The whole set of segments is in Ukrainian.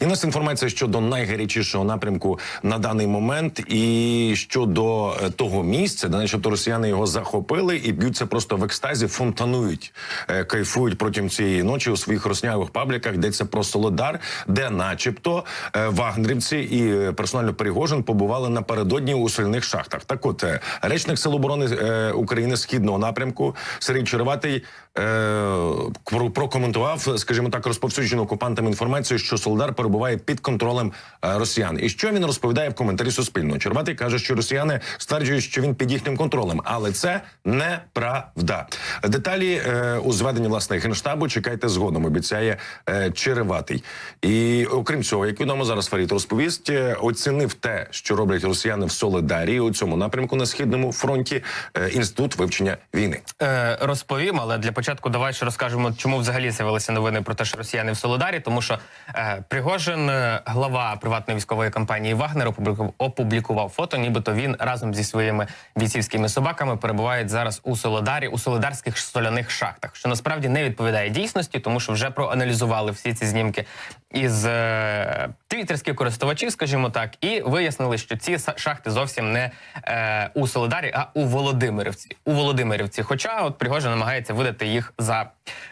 І у нас інформація щодо найгарячішого напрямку на даний момент, і щодо е, того місця, де начебто росіяни його захопили і б'ються просто в екстазі, фонтанують, е, кайфують протягом цієї ночі у своїх роснявих пабліках. Йдеться про Солодар, де, начебто, е, вагнерівці і персонально Перегожин побували напередодні у сольних шахтах. Так, от речник Сил оборони України східного напрямку Сергій Череватий прокоментував, скажімо так, розповсюджену окупантами інформацію, що Солдар перебуває під контролем е, росіян. І що він розповідає в коментарі Суспільного? Черватий каже, що росіяни стверджують, що він під їхнім контролем, але це неправда. Деталі е, у зведенні власне генштабу чекайте згодом. Обіцяє е, Череватий. І окрім цього, як відомо зараз Фарід розповість, е, оцінив те, що роблять росіяни в Солидарії у цьому напрямку на східному фронті. е, інститут вивчення війни. Е, розповім, але для початку давай ще розкажемо, чому взагалі з'явилися новини про те, що росіяни в Солодарі, тому що е, Пригожин, е, глава приватної військової компанії Вагнер, опублікував, фото, нібито він разом зі своїми бійцівськими собаками перебуває зараз у Солодарі, у Солодарських соляних шахтах, що насправді не відповідає дійсності, тому що вже проаналізували всі ці знімки із е, твіттерських користувачів, скажімо так, і вияснили, що ці шахти зовсім не е, у Солидарі, а у Володимирівці. У Володимирівці. Хоча от Пригожин намагається видати їх за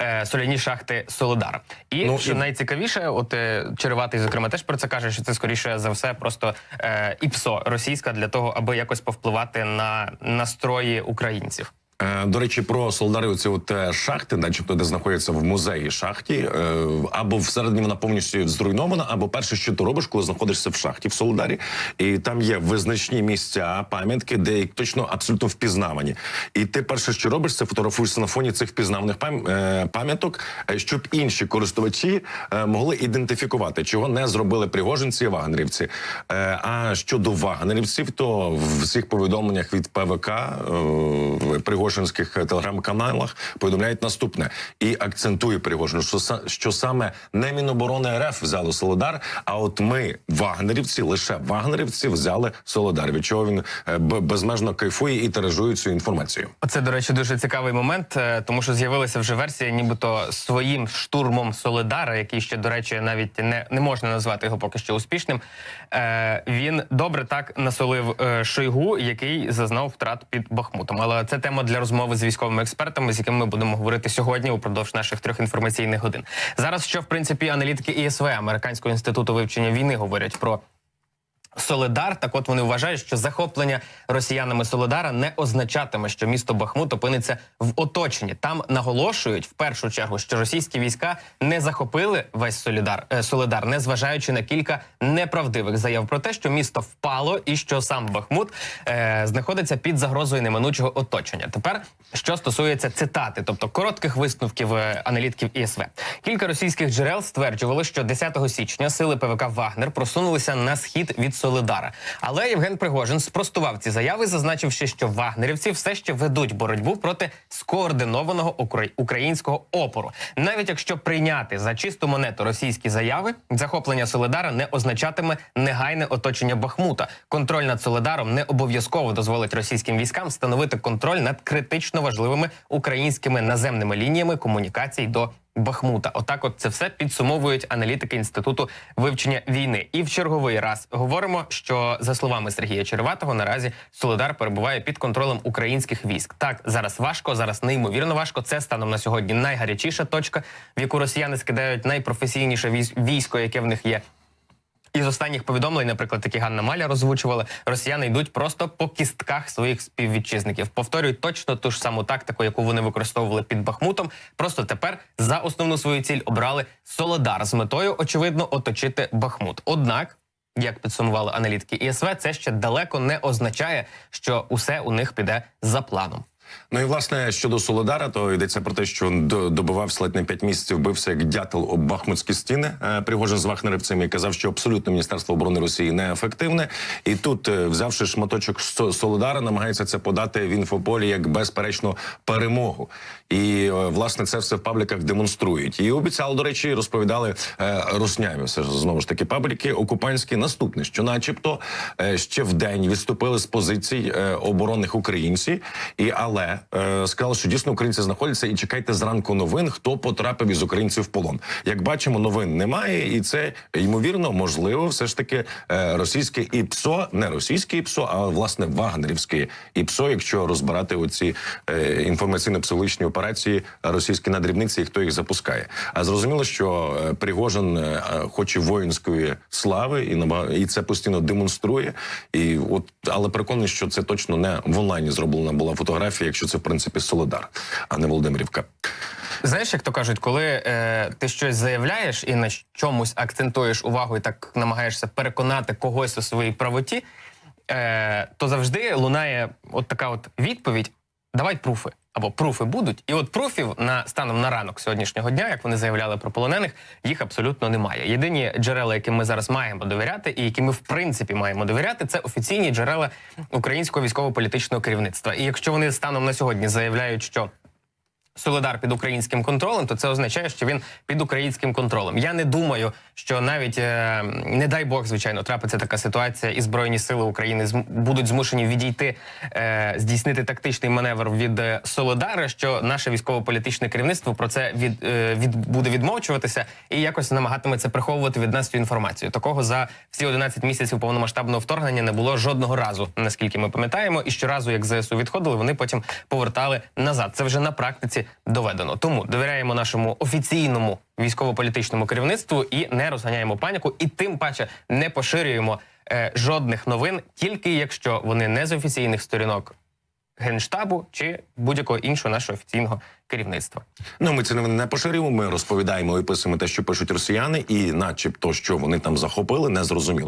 е, соляні шахти Солидара. І Ну, що і- найцікавіше, от е, Череватий, зокрема, теж про це каже, що це скоріше за все просто е, ІПСО російська для того, аби якось повпливати на настрої українців. Е, До речі, про Солдарівці, от е, шахти, начебто, де знаходяться в музеї шахті, е, або всередині вона повністю зруйнована, або перше, що ти робиш, коли знаходишся в шахті в Солдарі, і там є визначні місця, пам'ятки, де точно абсолютно впізнавані. І ти перше, що робиш, це фотографуєшся на фоні цих впізнаваних пам'яток, щоб інші користувачі могли ідентифікувати, чого не зробили пригожинці і вагнерівці. А щодо вагнерівців, то в всіх повідомленнях від ПВК в пригожинських телеграм-каналах повідомляють наступне і акцентує Пригожин, що що саме не Міноборони РФ взяло Солодар, а от ми, вагнерівці, лише вагнерівці взяли Солодар. Від чого він е, безмежно кайфує і тиражує цю інформацію. Це, до речі, дуже цікавий момент, е, тому що з'явилася вже версія, нібито своїм штурмом Солидара, який ще, до речі, навіть не, не можна назвати його поки що успішним. Е, він добре так насолив е, Шойгу, який зазнав втрат під Бахмутом. Але це тема для розмови з військовими експертами, з якими ми будемо говорити сьогодні упродовж наших трьох інформаційних годин. Зараз що в принципі аналітики ІСВ Американського інституту вивчення війни говорять про Солидар, так от вони вважають, що захоплення росіянами Солидара не означатиме, що місто Бахмут опиниться в оточенні. Там наголошують в першу чергу, що російські війська не захопили весь Солідар е, Солидар, не зважаючи на кілька неправдивих заяв про те, що місто впало і що сам Бахмут е, знаходиться під загрозою неминучого оточення. Тепер що стосується цитати, тобто коротких висновків е, аналітків ІСВ. Кілька російських джерел стверджували, що 10 січня сили ПВК Вагнер просунулися на схід від Солидара. Але Євген Пригожин спростував ці заяви, зазначивши, що вагнерівці все ще ведуть боротьбу проти скоординованого українського опору. Навіть якщо прийняти за чисту монету російські заяви, захоплення Солидара не означатиме негайне оточення Бахмута. Контроль над Солидаром не обов'язково дозволить російським військам встановити контроль над критично важливими українськими наземними лініями комунікацій до Бахмута. Отак, от це все підсумовують аналітики інституту вивчення війни. І в черговий раз говоримо, що за словами Сергія Череватого, наразі Солидар перебуває під контролем українських військ. Так зараз важко, зараз неймовірно важко. Це станом на сьогодні найгарячіша точка, в яку росіяни скидають найпрофесійніше військ- військо, яке в них є. Із останніх повідомлень, наприклад, які Ганна Маля розвучувала, росіяни йдуть просто по кістках своїх співвітчизників. Повторюють точно ту ж саму тактику, яку вони використовували під Бахмутом. Просто тепер за основну свою ціль обрали Солодар з метою, очевидно, оточити Бахмут. Однак. Як підсумували аналітики ІСВ, це ще далеко не означає, що усе у них піде за планом. Ну і власне щодо Солодара, то йдеться про те, що він до- добивався ледь не п'ять місяців, бився як дятел об бахмутські стіни. е, Пригожин з вахнерівцями і казав, що абсолютно міністерство оборони Росії неефективне. І тут, е, взявши шматочок Солодара, намагається це подати в інфополі як безперечну перемогу. І е, власне це все в пабліках демонструють. І обіцяли, до речі, розповідали русняві. Все ж знову ж таки пабліки окупантські. Наступне, що, начебто, ще в день відступили з позицій оборонних українців, і але але е, сказали, що дійсно українці знаходяться і чекайте зранку новин, хто потрапив із українців в полон. Як бачимо, новин немає, і це ймовірно, можливо, все ж таки е, російське ІПСО, не російське ІПСО, а власне вагнерівське ІПСО, якщо розбирати оці е, інформаційно-психологічні операції російські на дрібниці, і хто їх запускає. А зрозуміло, що е, Пригожин е, хоче воїнської слави і і це постійно демонструє. І от, але переконаний, що це точно не в онлайні зроблена була фотографія, якщо це в принципі Солодар, а не Володимирівка. Знаєш, як то кажуть, коли е, ти щось заявляєш і на чомусь акцентуєш увагу і так намагаєшся переконати когось у своїй правоті, е, то завжди лунає от така от відповідь: давай пруфи. Або пруфи будуть, і от пруфів на станом на ранок сьогоднішнього дня, як вони заявляли про полонених, їх абсолютно немає. Єдині джерела, яким ми зараз маємо довіряти, і які ми в принципі маємо довіряти, це офіційні джерела українського військово-політичного керівництва. І якщо вони станом на сьогодні заявляють, що Солидар під українським контролем, то це означає, що він під українським контролем. Я не думаю, що навіть е, не дай Бог, звичайно, трапиться така ситуація, і збройні сили України будуть змушені відійти, е, здійснити тактичний маневр від е, Солидара. Що наше військово-політичне керівництво про це від, від буде відмовчуватися і якось намагатиметься приховувати від нас цю інформацію. Такого за всі 11 місяців повномасштабного вторгнення не було жодного разу, наскільки ми пам'ятаємо. І щоразу, як ЗСУ відходили, вони потім повертали назад. Це вже на практиці доведено. Тому довіряємо нашому офіційному військово-політичному керівництву і не розганяємо паніку, і тим паче не поширюємо е, жодних новин, тільки якщо вони не з офіційних сторінок генштабу чи будь-якого іншого нашого офіційного керівництва. Ну, ми це не- не поширюємо. Ми розповідаємо і писуємо те, що пишуть росіяни, і, начебто, що вони там захопили, не зрозуміло.